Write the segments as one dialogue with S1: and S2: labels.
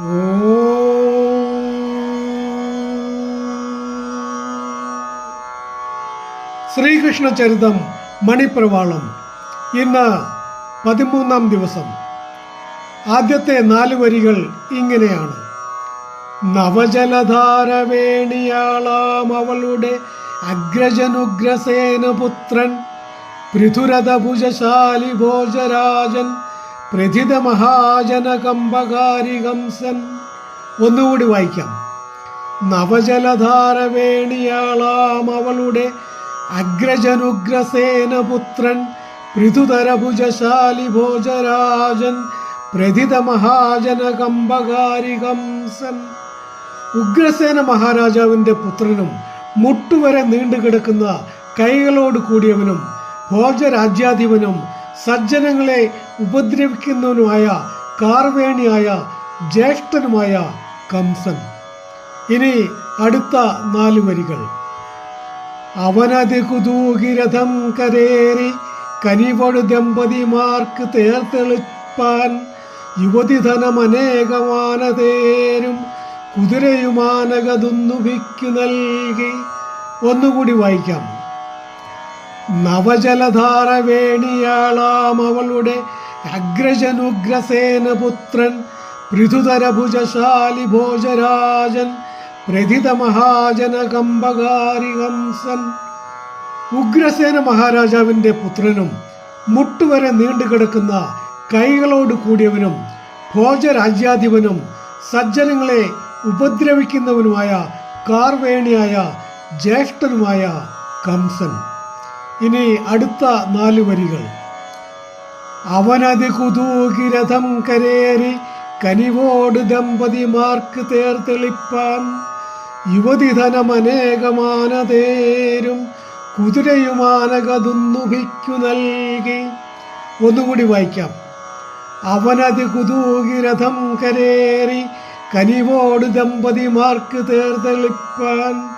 S1: ശ്രീകൃഷ്ണ ചരിതം മണിപ്രവാളം. ഇന്ന് പതിമൂന്നാം ദിവസം. ആദ്യത്തെ നാല് വരികൾ ഇങ്ങനെയാണ്. നവജലധാരവേണിയാളാം അവളുടെ അഗ്രജനുഗ്രസേനപുത്രൻ പൃഥുരഥഭുജശാലി ഭോജരാജൻ പ്രഥിത മഹാജന കമ്പകാരി കംസൻ ഒന്നുകൂടി വായിക്കാം. നവജലധാരവേണിയാളാം അവളുടെ അഗ്രജനുഗ്രസേനപുത്രൻ പൃഥുതരഭുജശാലി ഭോജരാജൻ പ്രഥിത മഹാജന കമ്പകാരി കംസൻ ഉഗ്രസേന മഹാരാജാവിന്റെ പുത്രനും മുട്ടുവരെ നീണ്ടുകിടക്കുന്ന കൈകളോട് കൂടിയവനും ഭോജരാജ്യാധിപനും സജ്ജനങ്ങളെ ഉപദ്രവിക്കുന്നവനുമായ കാർവേണിയായ ജ്യേഷ്ഠനുമായ കംസൻ. ഇനി അടുത്ത നാല് വരികൾ. അവനതി കുതൂകിരഥം കരേറി കനിവഴു ദമ്പതിമാർക്ക് തേർത്തെളിപ്പാൻ യുവതിധനമനേകമാനതേരും കുതിരയുമാനകതുന്നുഭിക്കു നൽകി. ഒന്നുകൂടി വായിക്കാം. നവജലധാര വേണിയാളാം അവളുടെ അഗ്രജനുഗ്രസേനപുത്രൻ പൃഥുതരഭുജശാലി ഭോജരാജൻ പ്രഥിത മഹാജന കമ്പകാരി ഹംസൻ ഉഗ്രസേന മഹാരാജാവിന്റെ പുത്രനും മുട്ടുവരെ നീണ്ടുകിടക്കുന്ന കൈകളോട് കൂടിയവനും ഭോജരാജ്യാധിപനും സജ്ജനങ്ങളെ ഉപദ്രവിക്കുന്നവനുമായ കാർവേണിയായ ജ്യേഷ്ഠനുമായ കംസൻ. ഇനി അടുത്ത നാല് വരികൾ. അവനതി കുതൂകിരഥം കരേറി കനിവോട് ദമ്പതിമാർക്ക് തേർത്തെളിപ്പാൻ യുവതിധനമനേകമാനതേരും കുതിരയുമാനകതുന്നുഭിക്കു നൽകി. ഒന്നുകൂടി വായിക്കാം. അവനതി കുതൂകിരഥം കരേറി കനിവോട് ദമ്പതിമാർക്ക് തേർത്തെളിപ്പാൻ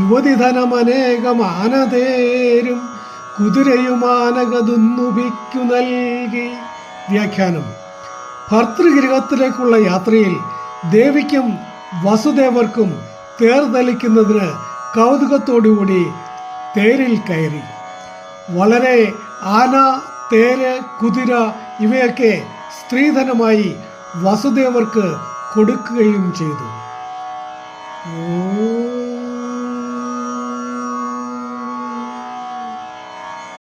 S1: യുവതിധനമനേകമാനതേരും കുതിരയുമാനകതുന്നുഭിക്കു നൽകി. വ്യാഖ്യാനം. ഭർത്തൃഗൃഹത്തിലേക്കുള്ള യാത്രയിൽ ദേവിക്കും വസുദേവർക്കും തേർതലിക്കുന്നതിന് കൗതുകത്തോടുകൂടി തേരിൽ കയറി. വളരെ ആന തേര് കുതിര ഇവയൊക്കെ സ്ത്രീധനമായി വസുദേവർക്ക് കൊടുക്കുകയും ചെയ്തു. ഓ.